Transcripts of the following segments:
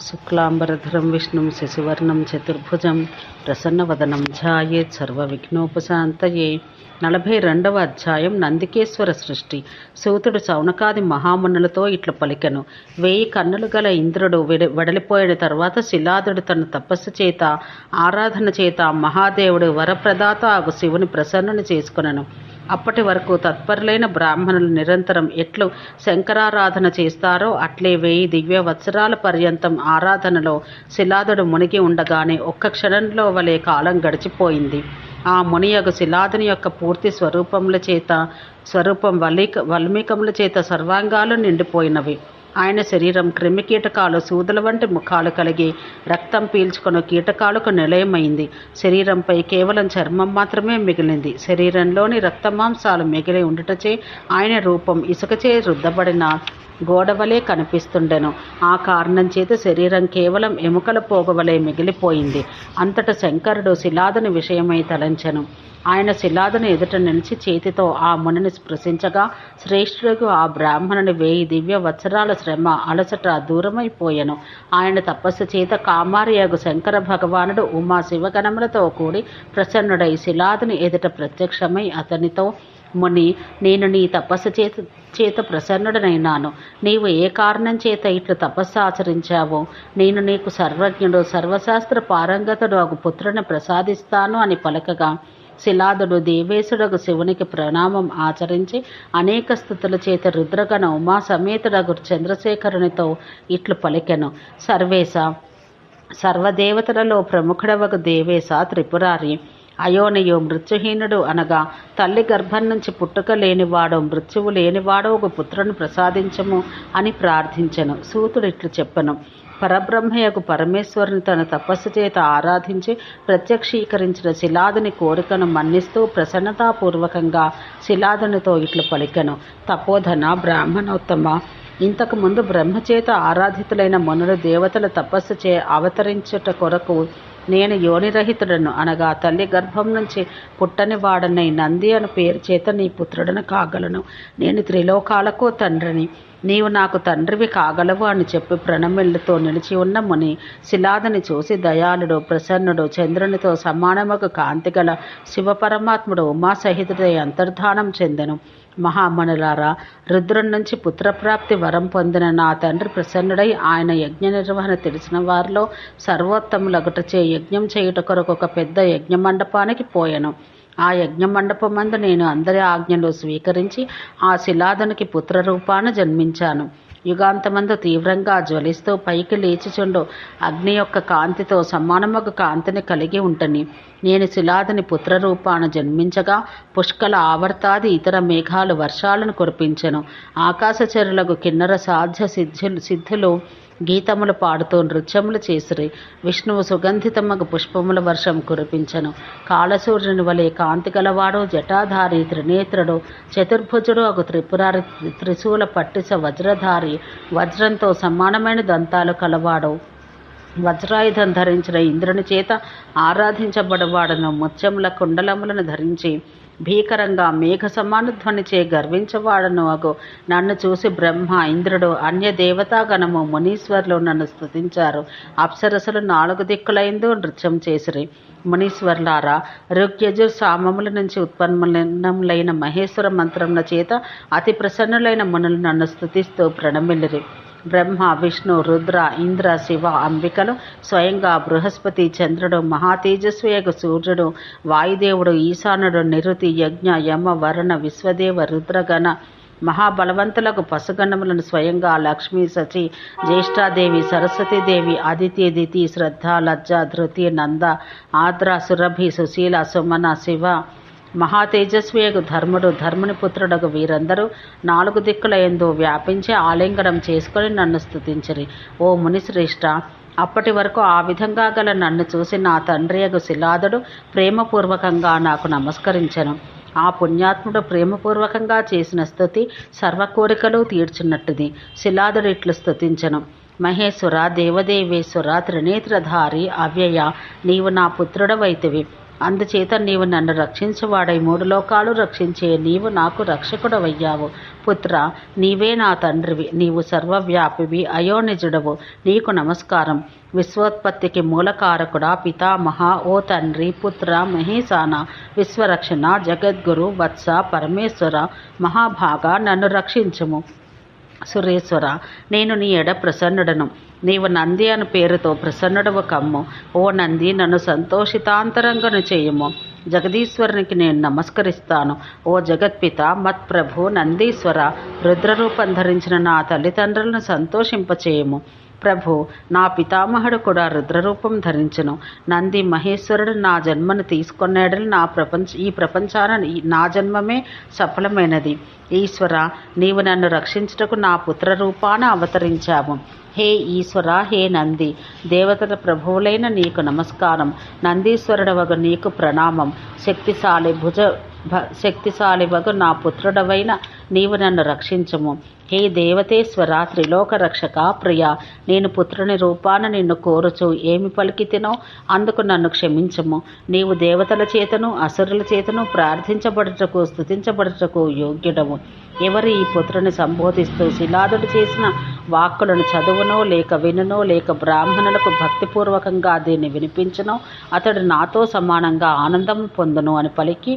శుక్లాంబరధరం విష్ణుం శశివర్ణం చతుర్భుజం ప్రసన్నవదనం ధ్యాయేత్ సర్వవిఘ్నోపశాంతయే. నలభై రెండవ అధ్యాయం నందికేశ్వర సృష్టి. సూతుడు సౌనకాది మహామునులతో ఇట్లు పలికెను. వేయి కన్నులు గల ఇంద్రుడు వెడ- వెడలిపోయిన తర్వాత శిలాదుడు తన తపస్సు చేత ఆరాధన చేత మహాదేవుడు వరప్రదాత ఆగు శివుని ప్రసన్నుని చేసుకునను. అప్పటి వరకు తత్పరులైన బ్రాహ్మణులు నిరంతరం ఎట్లు శంకరారాధన చేస్తారో అట్లే వేయి దివ్య వత్సరాల పర్యంతం ఆరాధనలో శిలాదుడు మునిగి ఉండగానే ఒక్క క్షణంలో వలె కాలం గడిచిపోయింది. ఆ మునియగు శిలాదుని యొక్క పూర్తి స్వరూపముల చేత స్వరూపం వలీక వల్మీకముల చేత సర్వాంగాలు నిండిపోయినవి. ఆయన శరీరం క్రిమి కీటకాలు సూదుల వంటి ముఖాలు కలిగి రక్తం పీల్చుకుని కీటకాలకు నిలయమైంది. శరీరంపై కేవలం చర్మం మాత్రమే మిగిలింది. శరీరంలోని రక్తమాంసాలు మిగిలి ఉండుటచే ఆయన రూపం ఇసుకచే రుద్దబడిన గోడవలే కనిపిస్తుండెను. ఆ కారణం చేత శరీరం కేవలం ఎముకల పోగవలే మిగిలిపోయింది. అంతట శంకరుడు శిలాదని విషయమై తలంచెను. ఆయన శిలాదను ఎదుట నిలిచి చేతితో ఆ మునిని స్పృశించగా శ్రేష్ఠుడు ఆ బ్రాహ్మణుని వేయి దివ్య వత్సరాల శ్రమ అలసట దూరమైపోయెను. ఆయన తపస్సు చేత కామారియగు శంకర భగవానుడు ఉమా శివగణములతో కూడి ప్రసన్నుడై శిలాదుని ఎదుట ప్రత్యక్షమై అతనితో ముని నేను నీ తపస్సు చేత చేత ప్రసన్నుడనైనాను. నీవు ఏ కారణం చేత ఇట్లు తపస్సు ఆచరించావో? నేను నీకు సర్వజ్ఞుడు సర్వశాస్త్ర పారంగతుడు ఒక పుత్రుని ప్రసాదిస్తాను అని పలకగా శిలాదుడు దేవేశుడగు శివునికి ప్రణామం ఆచరించి అనేక స్థుతుల చేత రుద్రగణ ఉమా సమేతుడగు చంద్రశేఖరునితో ఇట్లు పలికెను. సర్వేశ సర్వదేవతలలో ప్రముఖుడవకు దేవేశ త్రిపురారి అయోనియో మృత్యుహీనుడు అనగా తల్లి గర్భం నుంచి పుట్టుక లేనివాడో మృత్యువు లేనివాడో ఒక పుత్రుని ప్రసాదించము అని ప్రార్థించెను. సూతుడు ఇట్లు చెప్పను. పరబ్రహ్మయకు పరమేశ్వరుని తన తపస్సు చేత ఆరాధించి ప్రత్యక్షీకరించిన శిలాదుని కోరికను మన్నిస్తూ ప్రసన్నతాపూర్వకంగా శిలాదునితో ఇట్లు పలికను. తపోధన బ్రాహ్మణోత్తమ ఇంతకు ముందు బ్రహ్మచేత ఆరాధితులైన మునులు దేవతల తపస్సు చే అవతరించుట కొరకు నేను యోనిరహితుడను అనగా తల్లి గర్భం నుంచి పుట్టని వాడనై నంది అని పేరు చేత నీ పుత్రుడను కాగలను. నేను త్రిలోకాలకు తండ్రిని. నీవు నాకు తండ్రివి కాగలవు అని చెప్పి ప్రణమిళ్ళతో నిలిచి ఉన్న ముని శిలాదని చూసి దయాళుడు ప్రసన్నుడు చంద్రునితో సమానముకు కాంతి గల శివపరమాత్ముడు ఉమాసహితుడై అంతర్ధానం చెందెను. మహామణులారా రుద్రుని నుంచి పుత్రప్రాప్తి వరం పొందిన నా తండ్రి ప్రసన్నుడై ఆయన యజ్ఞ నిర్వహణ తెలిసిన వారిలో సర్వోత్తములగుటచే యజ్ఞం చేయుట కొరకు ఒక పెద్ద యజ్ఞ మండపానికి పోయెను. ఆ యజ్ఞ మండపమందు నేను అందరి ఆజ్ఞలు స్వీకరించి ఆ శిలాదునికి పుత్రరూపాన జన్మించాను. యుగాంతమందు తీవ్రంగా జ్వలిస్తూ పైకి లేచిచుండు. అగ్ని యొక్క కాంతితో సమానమగు కాంతిని కలిగి ఉంటని. నేను శిలాదుని పుత్రరూపాన జన్మించగా పుష్కల ఆవర్తాది ఇతర మేఘాలు వర్షాలను కురిపించెను. ఆకాశచరులకు కిన్నర సాధ్య సిద్ధులు సిద్ధులు గీతములు పాడుతూ నృత్యములు చేసిరి. విష్ణువు సుగంధితమ్మకు పుష్పముల వర్షం కురిపించను. కాళసూర్యుని వలె కాంతి గలవాడు జటాధారి త్రినేత్రుడు చతుర్భుజుడు ఒక త్రిపురారి త్రిశూల పట్టిస వజ్రధారి వజ్రంతో సమానమైన దంతాలు కలవాడు. వజ్రాయుధం ధరించిన ఇంద్రుని చేత ఆరాధించబడవాడను. ముత్యముల కుండలములను ధరించి భీకరంగా మేఘ సమానధ్వనిచే గర్వించవాడను అగు. నన్ను చూసి బ్రహ్మ ఇంద్రుడు అన్య దేవతాగణము మునీశ్వర్లు నన్ను స్థుతించారు అప్సరసలు నాలుగు దిక్కులైందో నృత్యం చేసిరి. మునీశ్వర్లారా ఋగ్యజుర్ సామముల నుంచి ఉత్పన్నములైన మహేశ్వర మంత్రముల చేత అతి ప్రసన్నులైన మునులు నన్ను స్థుతిస్తూ ప్రణమిల్లిరి. బ్రహ్మ విష్ణు రుద్ర ఇంద్ర శివ అంబికలు స్వయంగా బృహస్పతి చంద్రుడు మహాతేజస్వియగు సూర్యుడు వాయుదేవుడు ఈశానుడు నిరుతి యజ్ఞ యమ వరుణ విశ్వదేవ రుద్రగణ మహాబలవంతులకు పశుగణములను స్వయంగా లక్ష్మీ సచి జ్యేష్ఠాదేవి సరస్వతీదేవి అదితి దితి శ్రద్ధ లజ్జ ధృతి నంద ఆద్ర సురభి సుశీల సుమన శివ మహాతేజస్వియగు ధర్ముడు ధర్ముని పుత్రుడగు వీరందరూ నాలుగు దిక్కుల ఎందు వ్యాపించి ఆలింగనం చేసుకొని నన్ను స్తుతించిరి. ఓ మునిశ్రేష్ట అప్పటి వరకు ఆ విధంగా గల నన్ను చూసి నా తండ్రియగు శిలాదుడు ప్రేమపూర్వకంగా నాకు నమస్కరించను. ఆ పుణ్యాత్ముడు ప్రేమపూర్వకంగా చేసిన స్థుతి సర్వ కోరికలు తీర్చున్నట్టుది. శిలాదుడు ఇట్లు స్థుతించను మహేశ్వర దేవదేవేశ్వర త్రినేత్రధారి అవ్యయ నీవు నా పుత్రుడవైతివి. అందుచేత నీవు నన్ను రక్షించువాడై మూడు లోకాలు రక్షించే నీవు నాకు రక్షకుడవయ్యావు. పుత్ర నీవే నా తండ్రివి నీవు సర్వవ్యాపివి అయోనిజుడవు. నీకు నమస్కారం. విశ్వోత్పత్తికి మూలకారకుడా పితామహ ఓ తండ్రి పుత్ర మహేశాన విశ్వరక్షణ జగద్గురు వత్స పరమేశ్వర మహాభాగా నన్ను రక్షించుము. సురేశ్వర నేను నీ ఎడ ప్రసన్నుడను. నీవు నంది అను పేరుతో ప్రసన్నుడవు కమ్ము. ఓ నంది నన్ను సంతోషితాంతరంగను చేయుము. జగదీశ్వరునికి నేను నమస్కరిస్తాను. ఓ జగత్పిత మత్ప్రభు నందీశ్వర రుద్రరూపం ధరించిన నా తల్లిదండ్రులను సంతోషింపచేయము. ప్రభు నా పితామహుడు కూడా రుద్రరూపం ధరించను. నంది మహేశ్వరుడు నా జన్మను తీసుకున్నాడని నా ప్రపంచ ఈ ప్రపంచాన నా జన్మమే సఫలమైనది. ఈశ్వర నీవు నన్ను రక్షించుటకు నా పుత్ర రూపాన అవతరించాము హే ఈశ్వర హే నంది దేవతల ప్రభువులైన నీకు నమస్కారం. నందీశ్వరుడవగు నీకు ప్రణామం. శక్తిశాలి భుజ భ శక్తిశాలి వగు నా పుత్రుడవైన నీవు నన్ను రక్షించము. హే దేవతేశ్వర త్రిలోక రక్షక ప్రియ నేను పుత్రుని రూపాన నిన్ను కోరుచు. ఏమి పలికితినో అందుకు నన్ను క్షమించము. నీవు దేవతల చేతను అసురుల చేతను ప్రార్థించబడుటకు స్థుతించబడుటకు యోగ్యుడము ఎవరు ఈ పుత్రుని సంబోధిస్తూ శిలాదుడు చేసిన వాక్కులను చదువునో లేక వినునో లేక బ్రాహ్మణులకు భక్తిపూర్వకంగా దీన్ని వినిపించను అతడు నాతో సమానంగా ఆనందం పొందును అని పలికి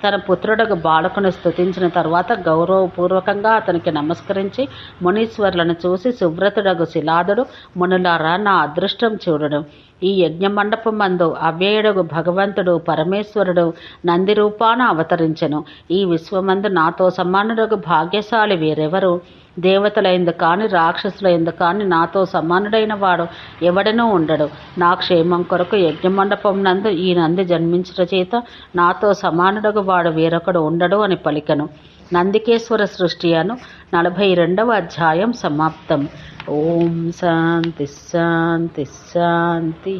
తన పుత్రుడకు బాలకును స్థుతించిన తర్వాత గౌరవపూర్వకంగా అతనికి నమస్కరించి మునీశ్వరులను చూసి సువ్రతుడగు శిలాదుడు మునులారా నా అదృష్టం చూడడం ఈ యజ్ఞమండపం మందు అవ్యయుడగు భగవంతుడు పరమేశ్వరుడు నంది రూపాన అవతరించెను. ఈ విశ్వమందు నాతో సమానుడగు భాగ్యశాలి వేరెవరు? దేవతలైందు కాని రాక్షసులైందు కాని నాతో సమానుడైన వాడు ఎవడనూ ఉండడు. నా క్షేమం కొరకు యజ్ఞమండపం నందు ఈ నంది జన్మించిన చేత నాతో సమానుడగు వాడు వేరొకడు ఉండడు అని పలికను. నందికేశ్వర సృష్టి అను నలభై రెండవ అధ్యాయం సమాప్తం. ఓం శాంతి శాంతి శాంతి.